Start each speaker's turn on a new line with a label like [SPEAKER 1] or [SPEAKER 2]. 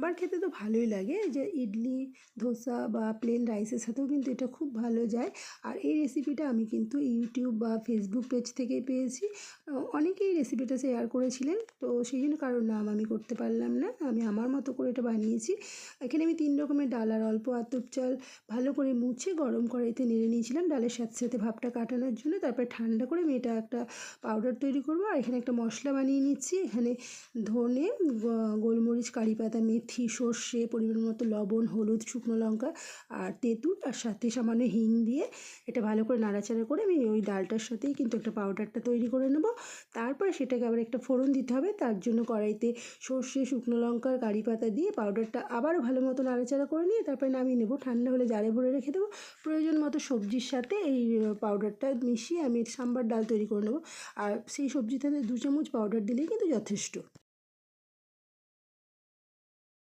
[SPEAKER 1] আমার খেতে তো ভালোই লাগে যে ইডলি, ধোসা বা প্লেন রাইসের সাথেও কিন্তু এটা খুব ভালো যায়। আর এই রেসিপিটা আমি কিন্তু ইউটিউব বা ফেসবুক পেজ থেকেই পেয়েছি। অনেকেই রেসিপিটা শেয়ার করেছিলেন, তো সেই জন্য কারোর নাম আমি করতে পারলাম না। আমি আমার মতো করে এটা বানিয়েছি। এখানে আমি তিন রকমের ডাল আর অল্প আতপ চাল ভালো করে মুছে গরম কড়াইতে নেড়ে নিয়েছিলাম। ডালের সাথে সাথে ভাপটা কাটানোর জন্য তারপরে ঠান্ডা করে আমি এটা একটা পাউডার তৈরি করব। আর এখানে একটা মশলা বানিয়ে নিচ্ছি। এখানে ধনে গোলমরিচ, কারি পাতা, মেথি সর্ষে, পরিমাণ মতো লবণ, হলুদ, শুকনো লঙ্কা আর তেঁতুল আর সাথে সামান্য হিং দিয়ে এটা ভালো করে নাড়াচাড়া করে আমি ওই ডালটার সাথেই কিন্তু একটা পাউডারটা তৈরি করে নেব। তারপরে সেটাকে আবার একটা ফোড়ন দিতে হবে। তার জন্য কড়াইতে সর্ষে, শুকনো লঙ্কার কারি পাতা দিয়ে পাউডারটা আবারও ভালো মতো নাড়াচাড়া করে নিয়ে তারপরে নামিয়ে নেব। ঠান্ডা হলে জারে ভরে রেখে দেবো। প্রয়োজন মতো সবজির সাথে এই পাউডারটা মিশিয়ে আমি সাম্বার ডাল তৈরি করে নেব। আর সেই সবজিটাতে দু চামচ পাউডার দিলেই কিন্তু যথেষ্ট।